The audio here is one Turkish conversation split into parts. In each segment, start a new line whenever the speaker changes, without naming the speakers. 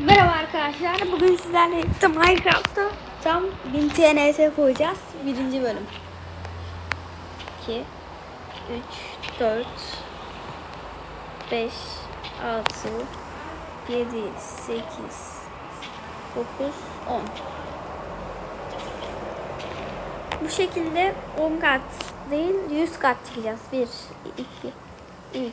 Merhaba arkadaşlar. Bugün sizlerle birlikte Minecraft'ta tam 1000 TNT koyacağız. Birinci bölüm. 2 3 4 5 6 7 8 9 10 Bu şekilde 10 kat değil 100 kat çıkacağız. 1 2 3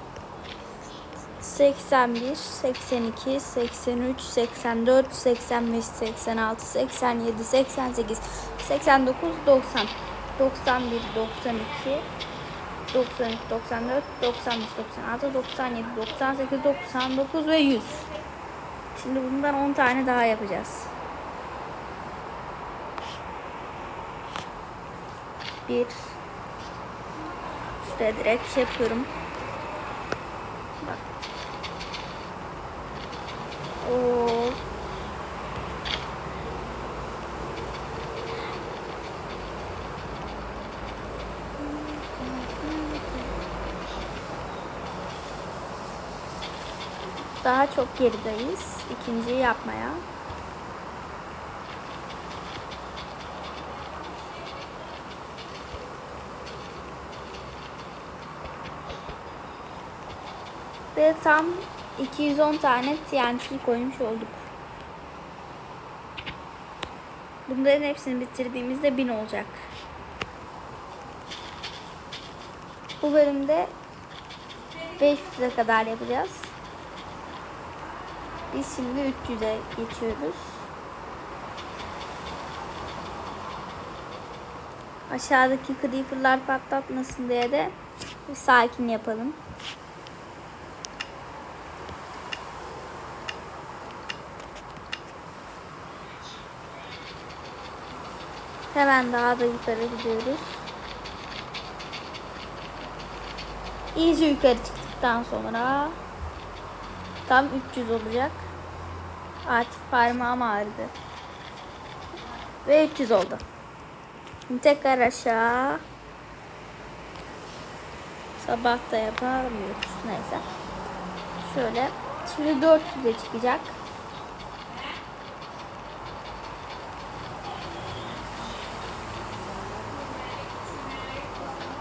81, 82, 83, 84, 85, 86, 87, 88, 89, 90, 91, 92, 93, 94, 95, 96, 97, 98, 99 ve 100. Şimdi bundan 10 tane daha yapacağız. 1 Şuraya direkt şey yapıyorum. Bak daha çok gerideyiz. İkinciyi yapmaya. Ve tam 210 tane TNT koymuş olduk. Bunların hepsini bitirdiğimizde 1000 olacak. Bu bölümde 500'e kadar yapacağız. Biz şimdi 300'e geçiyoruz. Aşağıdaki creeperlar patlatmasın diye de sakin yapalım. Hemen daha da yukarı gidiyoruz. İyice yukarı çıktıktan sonra tam 300 olacak. Artık parmağım ağrıdı. Ve 300 oldu. tekrar aşağı. Sabah da yapamıyoruz. Neyse. Şöyle. Şimdi 400'e çıkacak.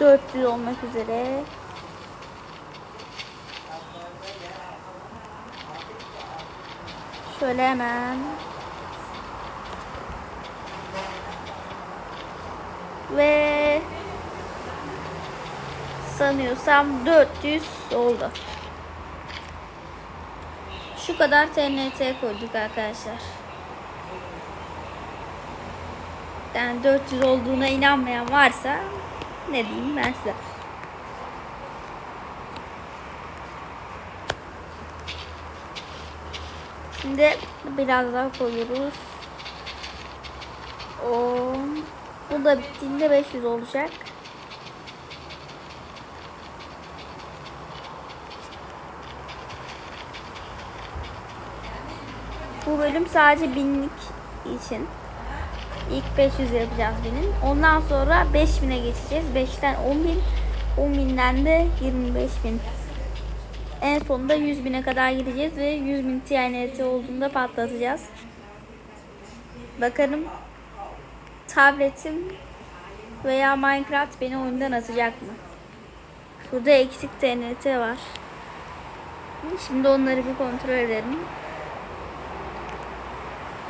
400 olmak üzere. Şöyle hemen. Ve sanıyorsam 400 oldu. Şu kadar TNT koyduk arkadaşlar. Yani 400 olduğuna inanmayan varsa ne diyeyim ben size. Şimdi biraz daha koyuyoruz. O bu da bittiğinde 500 olacak. Bu bölüm sadece binlik için. İlk 500 yapacağız benim. Ondan sonra 5000'e geçeceğiz. 5'ten 10.000, 10.000'den de 25.000. En sonunda 100.000'e kadar gideceğiz ve 100.000 TNT olduğunda patlatacağız. Bakalım tabletim veya Minecraft beni oyundan atacak mı? Burada eksik TNT var. Şimdi onları bir kontrol edelim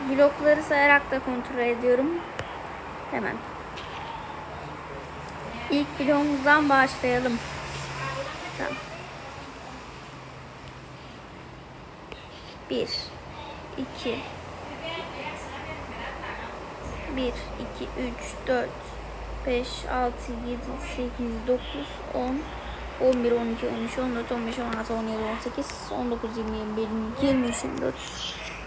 blokları sayarak da kontrol ediyorum. Hemen. İlk bloğumuzdan başlayalım. Tamam. 1 2 1 2 3 4 5 6 7 8 9 10 11 12 13 14 15 16 17 18 19 20 21 23 24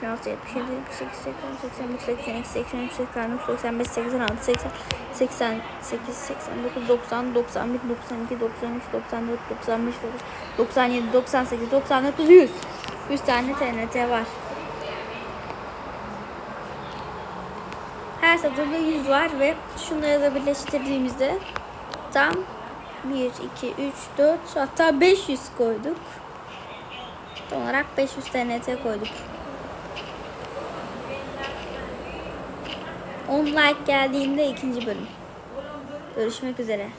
76, 77, 78, 80, 81, 82, 83, 84, 85, 86, 80, 88, 89, 90, 91, 92, 93, 94, 95, 97, 98, 99, 100. 100 tane TNT var. Her satırda 100 var ve şunları da birleştirdiğimizde tam 1, 2, 3, 4 hatta 500 koyduk. Tam olarak 500 TNT koyduk. 10 like geldiğinde ikinci bölüm. Görüşmek üzere.